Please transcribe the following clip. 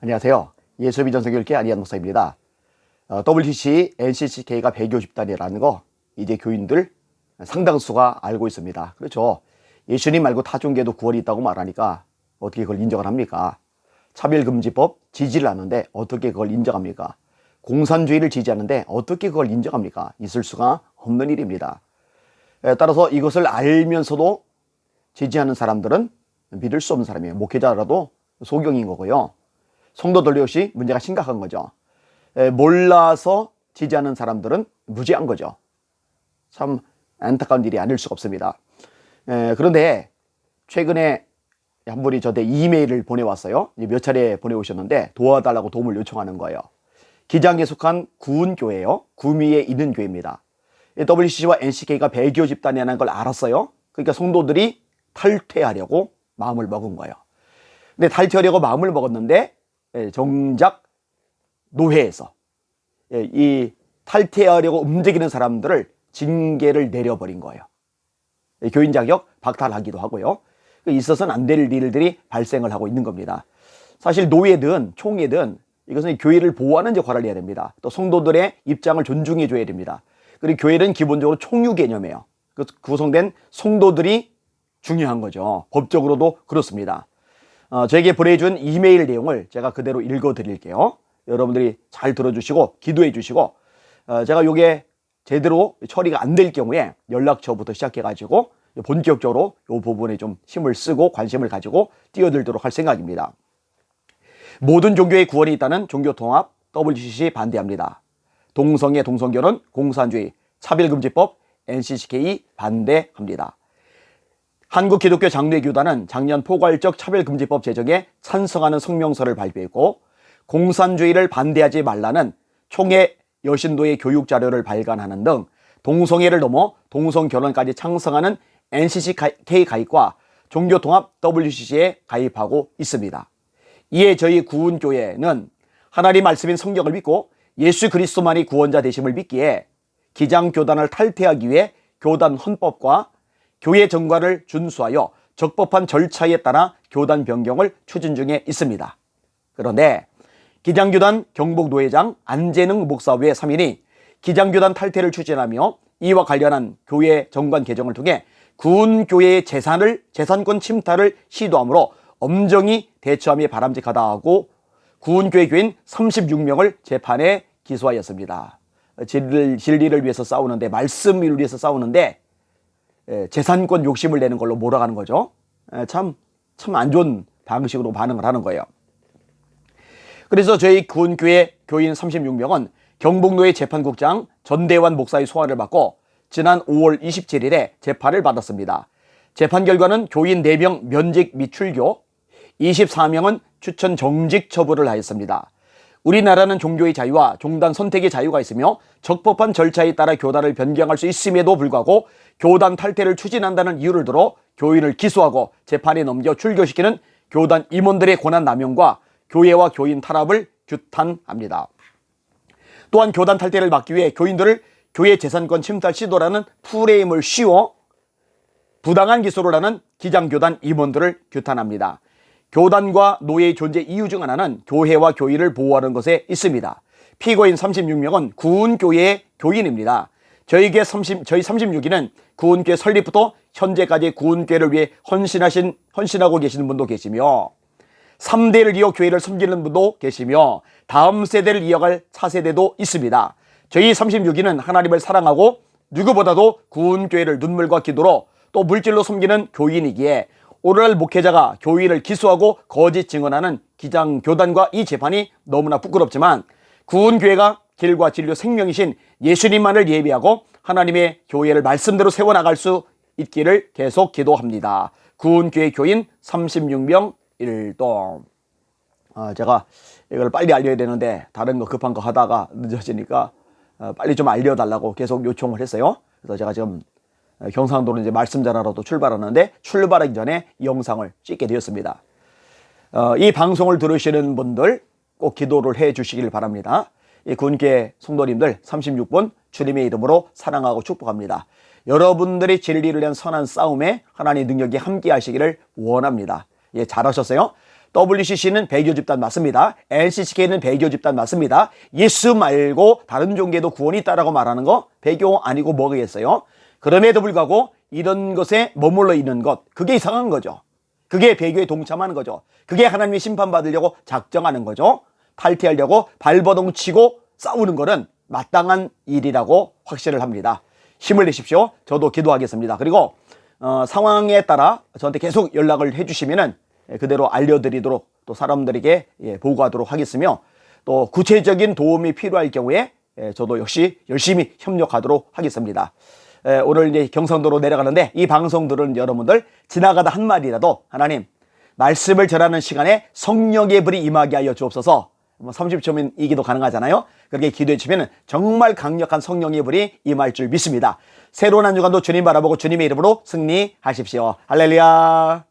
안녕하세요. 예수비 전성교육회 안희한 목사입니다. 어, WCC NCCK가 배교 집단이라는 거 이제 교인들 상당수가 알고 있습니다. 그렇죠. 예수님 말고 타종계도 구원이 있다고 말하니까 어떻게 그걸 인정을 합니까? 차별금지법 지지를 하는데 어떻게 그걸 인정합니까? 공산주의를 지지하는데 어떻게 그걸 인정합니까? 있을 수가 없는 일입니다. 에, 따라서 이것을 알면서도 지지하는 사람들은 믿을 수 없는 사람이에요. 목회자라도 소경인 거고요. 성도들 역시 문제가 심각한 거죠. 에, 몰라서 지지하는 사람들은 무지한 거죠. 참 안타까운 일이 아닐 수가 없습니다. 에, 그런데 최근에 한 분이 저한테 이메일을 보내왔어요. 몇 차례 보내오셨는데 도와달라고 도움을 요청하는 거예요. 기장에 속한 구은교회예요. 구미에 있는 교회입니다. WCC와 NCK가 배교 집단이라는 걸 알았어요. 그러니까 성도들이 탈퇴하려고 마음을 먹은 거예요. 근데 탈퇴하려고 마음을 먹었는데 예, 정작 노회에서 예, 이 탈퇴하려고 움직이는 사람들을 징계를 내려버린 거예요. 예, 교인 자격 박탈하기도 하고요. 그 있어서는 안 될 일들이 발생을 하고 있는 겁니다. 사실 노예든 총회든 이것은 교회를 보호하는 역할을 해야 됩니다. 또 성도들의 입장을 존중해 줘야 됩니다. 그리고 교회는 기본적으로 총유 개념이에요. 그 구성된 성도들이 중요한 거죠. 법적으로도 그렇습니다. 어, 저에게 보내준 이메일 내용을 제가 그대로 읽어 드릴게요. 여러분들이 잘 들어주시고 기도해 주시고 어, 제가 요게 제대로 처리가 안 될 경우에 연락처부터 시작해 가지고 본격적으로 이 부분에 좀 힘을 쓰고 관심을 가지고 뛰어들도록 할 생각입니다. 모든 종교의 구원이 있다는 종교통합 WCC 반대합니다. 동성애 동성결혼 공산주의 차별금지법 NCCK 반대합니다. 한국기독교 장로교단은 작년 포괄적 차별금지법 제정에 찬성하는 성명서를 발표했고 공산주의를 반대하지 말라는 총회 여신도의 교육 자료를 발간하는 등 동성애를 넘어 동성결혼까지 창성하는 NCCK 가입과 종교통합 WCC에 가입하고 있습니다. 이에 저희 구운교회는 하나님 말씀인 성경을 믿고 예수 그리스도만이 구원자 되심을 믿기에 기장교단을 탈퇴하기 위해 교단 헌법과 교회 정과를 준수하여 적법한 절차에 따라 교단 변경을 추진 중에 있습니다. 그런데 기장교단 경북노회장 안재능 목사 외 3인이 기장교단 탈퇴를 추진하며 이와 관련한 교회 정관 개정을 통해 구운교회의 재산을 재산권 침탈을 시도하므로 엄정히 대처함이 바람직하다 하고 구운교회 교인 36명을 재판에 기소하였습니다. 진리를, 진리를 위해서 싸우는데 말씀을 위해서 싸우는데 에, 재산권 욕심을 내는 걸로 몰아가는 거죠. 참 참 안 좋은 방식으로 반응을 하는 거예요. 그래서 저희 구운교회 교인 36명은 경북노회 재판국장 전대환 목사의 소환을 받고 지난 5월 27일에 재판을 받았습니다. 재판 결과는 교인 4명 면직 및 출교, 24명은 추천 정직 처분을 하였습니다. 우리나라는 종교의 자유와 종단 선택의 자유가 있으며 적법한 절차에 따라 교단을 변경할 수 있음에도 불구하고 교단 탈퇴를 추진한다는 이유를 들어 교인을 기소하고 재판에 넘겨 출교시키는 교단 임원들의 권한 남용과 교회와 교인 탄압을 규탄합니다. 또한 교단 탈퇴를 막기 위해 교인들을 교회 재산권 침탈 시도라는 프레임을 씌워 부당한 기소를 하는 기장교단 임원들을 규탄합니다. 교단과 노예의 존재 이유 중 하나는 교회와 교인을 보호하는 것에 있습니다. 피고인 36명은 구운교회의 교인입니다. 저희계 30, 저희 36인은 구운교회 설립부터 현재까지 구운교회를 위해 헌신하신, 헌신하고 계시는 분도 계시며 3대를 이어 교회를 섬기는 분도 계시며 다음 세대를 이어갈 차세대도 있습니다. 저희 36인은 하나님을 사랑하고 누구보다도 구운 교회를 눈물과 기도로 또 물질로 섬기는 교인이기에 오늘날 목회자가 교인을 기소하고 거짓 증언하는 기장 교단과 이 재판이 너무나 부끄럽지만 구운 교회가 길과 진료 생명이신 예수님만을 예비하고 하나님의 교회를 말씀대로 세워나갈 수 있기를 계속 기도합니다. 구운교회 교인 36명 1동. 아, 제가 이걸 빨리 알려야 되는데 다른 거 급한 거 하다가 늦어지니까 어, 빨리 좀 알려달라고 계속 요청을 했어요. 그래서 제가 지금 경상도로 이제 말씀 전하러 또 출발하는데 출발하기 전에 이 영상을 찍게 되었습니다. 어, 이 방송을 들으시는 분들 꼭 기도를 해 주시길 바랍니다. 이 군계 성도님들 36분 주님의 이름으로 사랑하고 축복합니다. 여러분들이 진리를 위한 선한 싸움에 하나님 능력이 함께 하시기를 원합니다. 예, 잘하셨어요. WCC는 배교 집단 맞습니다. NCCK는 배교 집단 맞습니다. 예수 말고 다른 종교에도 구원이 있다라고 말하는 거 배교 아니고 뭐겠어요? 그럼에도 불구하고 이런 것에 머물러 있는 것 그게 이상한 거죠. 그게 배교에 동참하는 거죠. 그게 하나님이 심판받으려고 작정하는 거죠. 탈퇴하려고 발버둥 치고 싸우는 거는 마땅한 일이라고 확신을 합니다. 힘을 내십시오. 저도 기도하겠습니다. 그리고 어, 상황에 따라 저한테 계속 연락을 해주시면은 예, 그대로 알려드리도록 또 사람들에게 예, 보고하도록 하겠으며 또 구체적인 도움이 필요할 경우에 예, 저도 역시 열심히 협력하도록 하겠습니다. 에, 오늘 이제 경상도로 내려가는데 이 방송 들은 여러분들 지나가다 한 말이라도 하나님 말씀을 전하는 시간에 성령의 불이 임하게 하여 주옵소서. 뭐 30초면 이 기도 가능하잖아요. 그렇게 기도해 주시면 정말 강력한 성령의 불이 임할 줄 믿습니다. 새로운 한 주간도 주님 바라보고 주님의 이름으로 승리하십시오. 할렐루야.